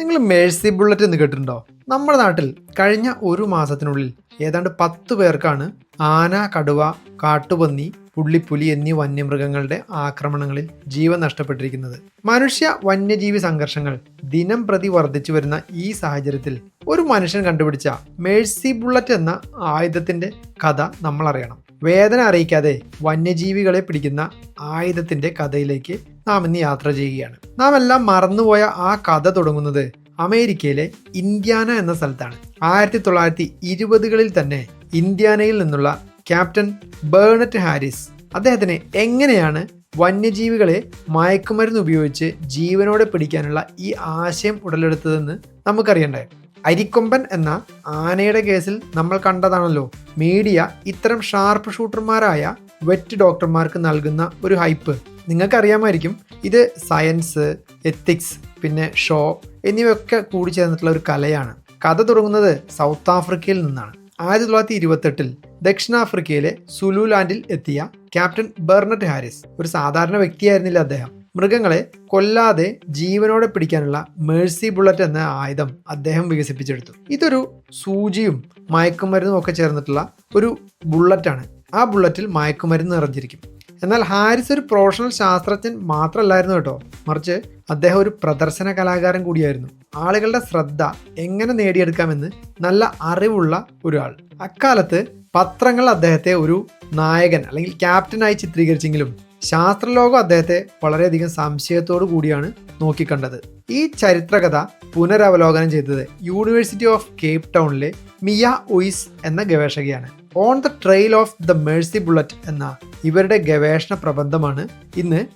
നിങ്ങൾ Mercy bullet എന്ന് കേട്ടിട്ടുണ്ടോ? നമ്മുടെ നാട്ടിൽ കഴിഞ്ഞ ഒരു മാസത്തിനുള്ളിൽ ഏതാണ്ട് പത്ത് പേർക്കാണ് ആന കടുവ കാട്ടുപന്നി പുള്ളിപ്പുലി എന്നീ വന്യമൃഗങ്ങളുടെ ആക്രമണങ്ങളിൽ ജീവൻ നഷ്ടപ്പെട്ടിരിക്കുന്നത്. മനുഷ്യ വന്യജീവി സംഘർഷങ്ങൾ ദിനം പ്രതി വർദ്ധിച്ചു വരുന്ന ഈ സാഹചര്യത്തിൽ ഒരു മനുഷ്യൻ കണ്ടുപിടിച്ച മേഴ്സി ബുള്ളറ്റ് എന്ന ആയുധത്തിന്റെ കഥ നമ്മൾ അറിയണം വേദന അറിയിക്കാതെ വന്യജീവികളെ പിടിക്കുന്ന ആയുധത്തിന്റെ കഥയിലേക്ക് നാം ഇന്ന് യാത്ര ചെയ്യുകയാണ്. നാം എല്ലാം മറന്നുപോയ ആ കഥ തുടങ്ങുന്നത് അമേരിക്കയിലെ ഇന്ത്യാന എന്ന സ്ഥലത്താണ്. ആയിരത്തി തൊള്ളായിരത്തി ഇരുപതുകളിൽ തന്നെ ഇന്ത്യാനയിൽ നിന്നുള്ള ക്യാപ്റ്റൻ ബേണറ്റ് ഹാരിസ് അദ്ദേഹത്തിന് എങ്ങനെയാണ് വന്യജീവികളെ മയക്കുമരുന്ന് ഉപയോഗിച്ച് ജീവനോടെ പിടിക്കാനുള്ള ഈ ആശയം ഉടലെടുത്തതെന്ന് നമുക്കറിയണ്ടേ? അരിക്കൊമ്പൻ എന്ന ആനയുടെ കേസിൽ നമ്മൾ കണ്ടതാണല്ലോ. മീഡിയ ഇത്തരം ഷാർപ്പ് ഷൂട്ടർമാരായ വെറ്റ് ഡോക്ടർമാർക്ക് നൽകുന്ന ഒരു ഹൈപ്പ്. നിങ്ങൾക്കറിയാമായിരിക്കും ഇത് സയൻസ് എത്തിക്സ് പിന്നെ ഷോ എന്നിവയൊക്കെ കൂടി ചേർന്നിട്ടുള്ള ഒരു കലയാണ്. കഥ തുടങ്ങുന്നത് സൗത്ത് ആഫ്രിക്കയിൽ നിന്നാണ്. ആയിരത്തി തൊള്ളായിരത്തി ഇരുപത്തെട്ടിൽ ദക്ഷിണാഫ്രിക്കയിലെ സുലൂലാൻഡിൽ എത്തിയ ക്യാപ്റ്റൻ ബെർണറ്റ് ഹാരിസ് ഒരു സാധാരണ വ്യക്തിയായിരുന്നില്ല അദ്ദേഹം. മൃഗങ്ങളെ കൊല്ലാതെ ജീവനോടെ പിടിക്കാനുള്ള മേഴ്സി ബുള്ളറ്റ് എന്ന ആയുധം അദ്ദേഹം വികസിപ്പിച്ചെടുത്തു. ഇതൊരു സൂചിയും മയക്കുമരുന്നും ഒക്കെ ചേർന്നിട്ടുള്ള ഒരു ബുള്ളറ്റാണ്. ആ ബുള്ളറ്റിൽ മയക്കുമരുന്ന് നിറഞ്ഞിരിക്കും. എന്നാൽ ഹാരിസ് ഒരു പ്രൊഫഷണൽ ശാസ്ത്രജ്ഞൻ മാത്രമല്ലായിരുന്നു കേട്ടോ. മറിച്ച് അദ്ദേഹം ഒരു പ്രദർശന കലാകാരൻ കൂടിയായിരുന്നു. ആളുകളുടെ ശ്രദ്ധ എങ്ങനെ നേടിയെടുക്കാമെന്ന് നല്ല അറിവുള്ള ഒരാൾ. അക്കാലത്ത് പത്രങ്ങൾ അദ്ദേഹത്തെ ഒരു നായകൻ അല്ലെങ്കിൽ ക്യാപ്റ്റനായി ചിത്രീകരിച്ചെങ്കിലും ശാസ്ത്രലോകം അദ്ദേഹത്തെ വളരെയധികം സംശയത്തോടു കൂടിയാണ് നോക്കിക്കണ്ടത്. ഈ ചരിത്രകഥ പുനരവലോകനം ചെയ്തത് യൂണിവേഴ്സിറ്റി ഓഫ് കേപ്പ് ടൗണിലെ മിയ ഉയിസ് എന്ന ഗവേഷകയാണ്. On the trail of the mercy bullet എന്ന ഇവരുടെ ഗവേഷണ പ്രബന്ധമാണ് ഇന്ന്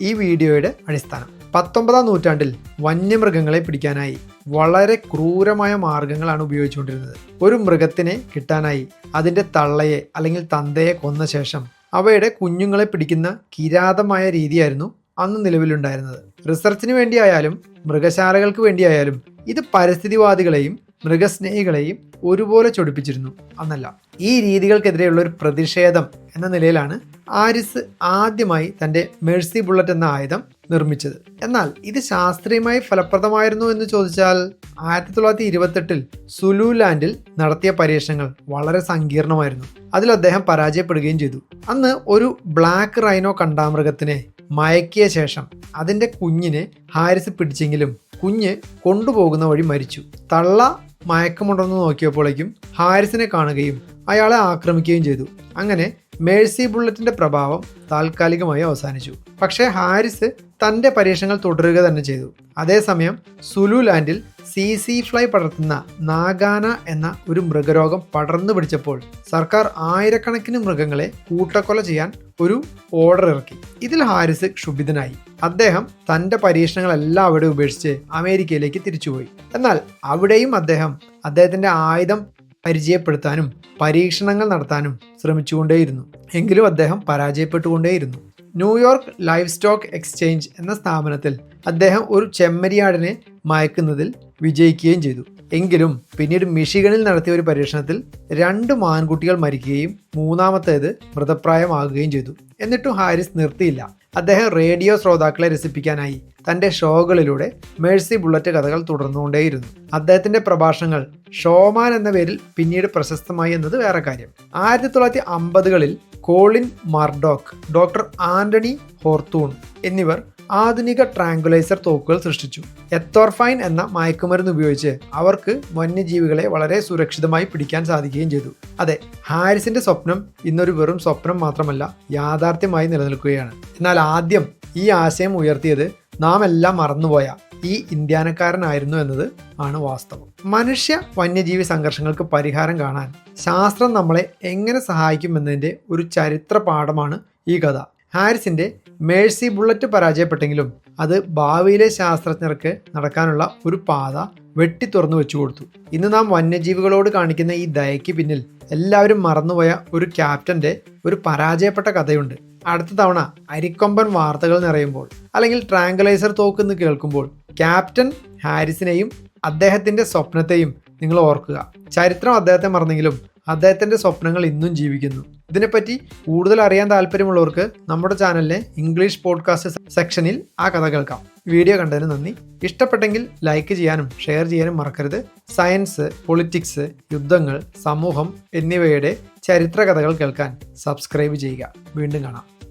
ഈ വീഡിയോയുടെ അടിസ്ഥാനം. പത്തൊമ്പതാം നൂറ്റാണ്ടിൽ വന്യമൃഗങ്ങളെ പിടിക്കാനായി വളരെ ക്രൂരമായ മാർഗങ്ങളാണ് ഉപയോഗിച്ചുകൊണ്ടിരുന്നത്. ഒരു മൃഗത്തിനെ കിട്ടാനായി അതിന്റെ തള്ളയെ അല്ലെങ്കിൽ തന്തയെ കൊന്ന ശേഷം അവയുടെ കുഞ്ഞുങ്ങളെ പിടിക്കുന്ന കിരാതമായ രീതിയായിരുന്നു അന്ന് നിലവിലുണ്ടായിരുന്നത്. റിസർച്ചിന് വേണ്ടിയായാലും മൃഗശാലകൾക്ക് വേണ്ടിയായാലും ഇത് പരിസ്ഥിതിവാദികളെയും മൃഗസ്നേഹികളെയും ഒരുപോലെ ചൊടിപ്പിച്ചിരുന്നു. അന്നല്ല ഈ രീതികൾക്കെതിരെയുള്ള ഒരു പ്രതിഷേധം എന്ന നിലയിലാണ് ആരിസ് ആദ്യമായി തന്റെ മെഴ്സി ബുള്ളറ്റ് എന്ന ആയുധം നിർമ്മിച്ചത്. എന്നാൽ ഇത് ശാസ്ത്രീയമായി ഫലപ്രദമായിരുന്നു എന്ന് ചോദിച്ചാൽ ആയിരത്തി തൊള്ളായിരത്തി ഇരുപത്തെട്ടിൽ സുലുലാൻഡിൽ നടത്തിയ പരീക്ഷണങ്ങൾ വളരെ സങ്കീർണമായിരുന്നു. അതിൽ അദ്ദേഹം പരാജയപ്പെടുകയും ചെയ്തു. അന്ന് ഒരു ബ്ലാക്ക് റൈനോ കണ്ടാമൃഗത്തിനെ മയക്കിയ ശേഷം അതിന്റെ കുഞ്ഞിനെ ഹാരിസ് പിടിച്ചെങ്കിലും കുഞ്ഞ് കൊണ്ടുപോകുന്ന വഴി മരിച്ചു. തള്ള മയക്കമുണ്ടെന്ന് നോക്കിയപ്പോഴേക്കും ഹാരിസിനെ കാണുകയും അയാളെ ആക്രമിക്കുകയും ചെയ്തു. അങ്ങനെ മേഴ്സി ബുള്ളറ്റിന്റെ പ്രഭാവം താൽക്കാലികമായി അവസാനിച്ചു. പക്ഷേ ഹാരിസ് തന്റെ പരീക്ഷണങ്ങൾ തുടരുക തന്നെ ചെയ്തു. അതേസമയം സുലുലാൻഡിൽ സി സി ഫ്ലൈ പടർത്തുന്ന നാഗാന എന്ന ഒരു മൃഗരോഗം പടർന്നു പിടിച്ചപ്പോൾ സർക്കാർ ആയിരക്കണക്കിന് മൃഗങ്ങളെ കൂട്ടക്കൊല ചെയ്യാൻ ഒരു ഓർഡർ ഇറക്കി. ഇതിൽ ഹാരിസ് ക്ഷുഭിതനായി. അദ്ദേഹം തന്റെ പരീക്ഷണങ്ങളെല്ലാം അവിടെ ഉപേക്ഷിച്ച് അമേരിക്കയിലേക്ക് തിരിച്ചുപോയി. എന്നാൽ അവിടെയും അദ്ദേഹം അദ്ദേഹത്തിന്റെ ആയുധം പരിചയപ്പെടുത്താനും പരീക്ഷണങ്ങൾ നടത്താനും ശ്രമിച്ചുകൊണ്ടേയിരുന്നു. എങ്കിലും അദ്ദേഹം പരാജയപ്പെട്ടുകൊണ്ടേയിരുന്നു. New York life stock exchange എന്ന സ്ഥാപനത്തിൽ അദ്ദേഹം ഒരു ചെമ്മരിയാടിനെ മയക്കുന്നതിൽ വിജയിക്കുകയും ചെയ്തു. എങ്കിലും പിന്നീട് മിഷിഗണിൽ നടത്തിയ ഒരു പരീക്ഷണത്തിൽ രണ്ട് മാൻകുട്ടികൾ മരിക്കുകയും മൂന്നാമത്തേത് മൃതപ്രായമാകുകയും ചെയ്തു. എന്നിട്ടും ഹാരിസ് നിർത്തിയില്ല. അദ്ദേഹം റേഡിയോ ശ്രോതാക്കളെ രസിപ്പിക്കാനായി തന്റെ ഷോകളിലൂടെ മേഴ്സി ബുള്ളറ്റ് കഥകൾ തുടർന്നുകൊണ്ടേയിരുന്നു. അദ്ദേഹത്തിന്റെ പ്രഭാഷണങ്ങൾ ഷോമാൻ എന്ന പേരിൽ പിന്നീട് പ്രശസ്തമായി എന്നത് വേറെ കാര്യം. ആയിരത്തി തൊള്ളായിരത്തി അമ്പതുകളിൽ കോളിൻ മർഡോക്ക് ഡോക്ടർ ആന്റണി ഹോർത്തൂൺ എന്നിവർ ആധുനിക ട്രാങ്കുലൈസർ തോക്കുകൾ സൃഷ്ടിച്ചു. എത്തോർഫൈൻ എന്ന മയക്കുമരുന്ന് ഉപയോഗിച്ച് അവർക്ക് വന്യജീവികളെ വളരെ സുരക്ഷിതമായി പിടിക്കാൻ സാധിക്കുകയും ചെയ്തു. അതെ ഹാരിസിന്റെ സ്വപ്നം ഇന്നൊരു വെറും സ്വപ്നം മാത്രമല്ല യാഥാർത്ഥ്യമായി നിലനിൽക്കുകയാണ്. എന്നാൽ ആദ്യം ഈ ആശയം ഉയർത്തിയത് നാം എല്ലാം മറന്നുപോയ ഈ ഇന്ത്യാനക്കാരനായിരുന്നു എന്നത് ആണ് വാസ്തവം. മനുഷ്യ വന്യജീവി സംഘർഷങ്ങൾക്ക് പരിഹാരം കാണാൻ ശാസ്ത്രം നമ്മളെ എങ്ങനെ സഹായിക്കുമെന്നതിന്റെ ഒരു ചരിത്ര പാഠമാണ് ഈ കഥ. ഹാരിസിന്റെ മേഴ്സി ബുള്ളറ്റ് പരാജയപ്പെട്ടെങ്കിലും അത് ഭാവിയിലെ ശാസ്ത്രജ്ഞർക്ക് നടക്കാനുള്ള ഒരു പാത വെട്ടി തുറന്നു വെച്ചു കൊടുത്തു. ഇന്ന് നാം വന്യജീവികളോട് കാണിക്കുന്ന ഈ ദയയ്ക്ക് പിന്നിൽ എല്ലാവരും മറന്നുപോയ ഒരു ക്യാപ്റ്റന്റെ ഒരു പരാജയപ്പെട്ട കഥയുണ്ട്. അടുത്ത തവണ അരിക്കൊമ്പൻ വാർത്തകൾ നിറയുമ്പോൾ അല്ലെങ്കിൽ ട്രാങ്കുലൈസർ തോക്കെന്ന് കേൾക്കുമ്പോൾ ക്യാപ്റ്റൻ ഹാരിസിനെയും അദ്ദേഹത്തിന്റെ സ്വപ്നത്തെയും നിങ്ങൾ ഓർക്കുക. ചരിത്രം അദ്ദേഹത്തെ മറന്നെങ്കിലും അദ്ദേഹത്തിന്റെ സ്വപ്നങ്ങൾ ഇന്നും ജീവിക്കുന്നു. ഇതിനെപ്പറ്റി കൂടുതൽ അറിയാൻ താല്പര്യമുള്ളവർക്ക് നമ്മുടെ ചാനലിലെ ഇംഗ്ലീഷ് പോഡ്കാസ്റ്റ് സെക്ഷനിൽ ആ കഥ കേൾക്കാം. വീഡിയോ കണ്ടതിന് നന്ദി. ഇഷ്ടപ്പെട്ടെങ്കിൽ ലൈക്ക് ചെയ്യാനും ഷെയർ ചെയ്യാനും മറക്കരുത്. സയൻസ് പൊളിറ്റിക്സ് യുദ്ധങ്ങൾ സമൂഹം എന്നിവയുടെ ചരിത്ര കഥകൾ കേൾക്കാൻ സബ്സ്ക്രൈബ് ചെയ്യുക. വീണ്ടും കാണാം.